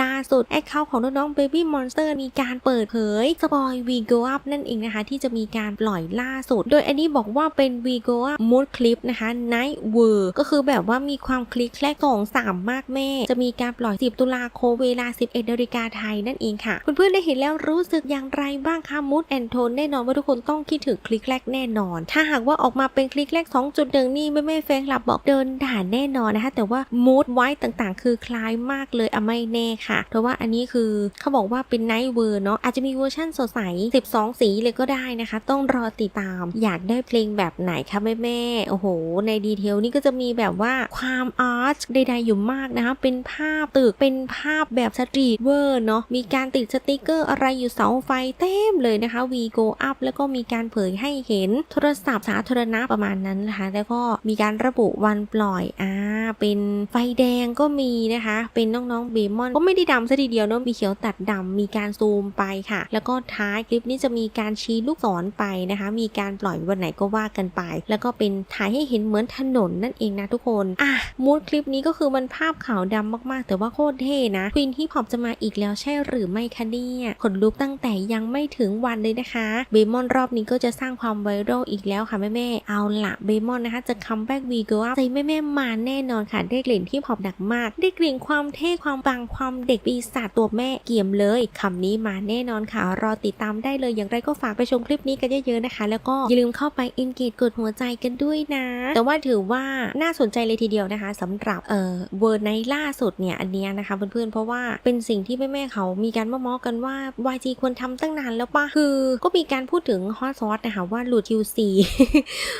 ล่าสุดแอคเคาท์ของน้องๆ Baby Monster มีการเปิดเผยสปอย We Go Up นั่นเองนะคะ ที่จะมีการปล่อยล่าสุด โดยอันนี้บอกว่าเป็น We Go Up Mood Clip นะคะ Night World ก็คือแบบว่ามีความคลิกแคลกสองสามมากแม่ จะมีการปล่อย 10 ตุลาคมเวลา 11นาฬิกาไทยนั่นเองค่ะ เพื่อนๆได้เห็นแล้วรู้สึกอย่างไรบ้างคะ Mood and Tone แน่นอนว่าทุกคนต้องคิดถึงคลิกแรกแน่นอน ถ้าหากว่าออกมาเป็นคลิกแรก2.1นี่แม่แม่แฟนคลับบอกเดินด่าแน่นอนนะคะแต่ว่า Mood ไว้ต่างๆ คือคล้ายมากเลยอะไม่แน่ค่ะ เพราะว่าอันนี้คือเขาบอกว่าเป็น Night World เนาะอาจจะมีเวอร์ชั่นสดใส 12 สีเลยก็ได้นะคะ ต้องรอติดตาม อยากได้เพลงแบบไหนคะแม่แม่โอ้โห ในดีเทลนี่ก็จะมีแบบว่าความอาร์ตใดๆอยู่มากนะคะ เป็นภาพตึกเป็นภาพแบบสตรีทเวอร์เนาะมีการติดสติกเกอร์อะไรอยู่เสาไฟเต็มเลยนะคะ We Go Up แล้วก็มีการเผยให้เห็นโทรศัพท์สาธารณะประมาณนั้นนะคะ แล้วก็มีการระบุวันปล่อยอ่าเป็นไฟแดงก็มีนะคะ เป็นน้องๆเบมอนก็ไม่ได้ดำซะทีเดียวเนาะมีเขียวตัดดำมีการซูมไปค่ะ แล้วก็ท้ายคลิปนี้จะมีการชี้ลูกศรไปนะคะ มีการปล่อยวันไหนก็ว่ากันไป แล้วก็เป็นถ่ายให้เห็นเหมือนถนนนั่นเองนะทุกคนอะมูดคลิปนี้ก็คือมันภาพขาวดำมากๆ แต่ว่าโคตรเท่นะควีนฮิปฮอปจะมาอีกแล้วใช่หรือไม่คะเนี่ยขนลุกตั้งแต่ยังไม่ถึงวันเลยนะคะเบมอนรอบนี้ก็จะสร้างความไวรัลอีกแล้วค่ะแม่ๆเอาละเบมอนนะคะ จะคัมแบ็กวีเกิร์ลใจแม่ๆมาแน่นอนค่ะได้กลิ่นที่ฮอปหนักมาก ได้กลิ่นความเท่ความปังความเด็กปีศาจตัวแม่เกี่ยมเลยคำนี้มาแน่นอนค่ะ รอติดตามได้เลยอย่างไรก็ฝากไปชมคลิปนี้กันเยอะๆนะคะ แล้วก็อย่าลืมเข้าไปอินเกตกดหัวใจกันด้วยนะ แต่ว่าถือว่าน่าสนใจเลยทีเดียวนะคะสำหรับเอ่อเวอร์ในล่าสุดเนี่ยอันเนี้ยนะคะเพื่อนๆเพราะว่าเป็นสิ่งที่แม่ๆเขามีการมอๆกันว่า YG ควรทำตั้งนานแล้วปะคือก็มีการพูดถึงฮอตซอสนะคะว่าหลุด QC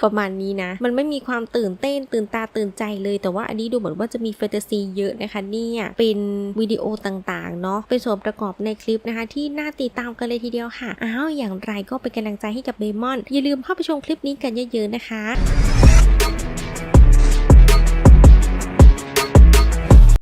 ประมาณนี้นะ มันไม่มีความตื่นเต้นตื่นตาตื่นใจเลย แต่ว่าอันนี้ดูเหมือนว่าจะมีแฟนตาซีเยอะนะคะเนี่ยเป็นวิดีโอต่างๆเนาะเป็นส่วนประกอบในคลิปนะคะที่น่าติดตามกันเลยทีเดียวค่ะอ้าวอย่างไรก็เป็นกำลังใจให้กับเบมอน อย่าลืมเข้าไปชมคลิปนี้กันเยอะๆนะคะ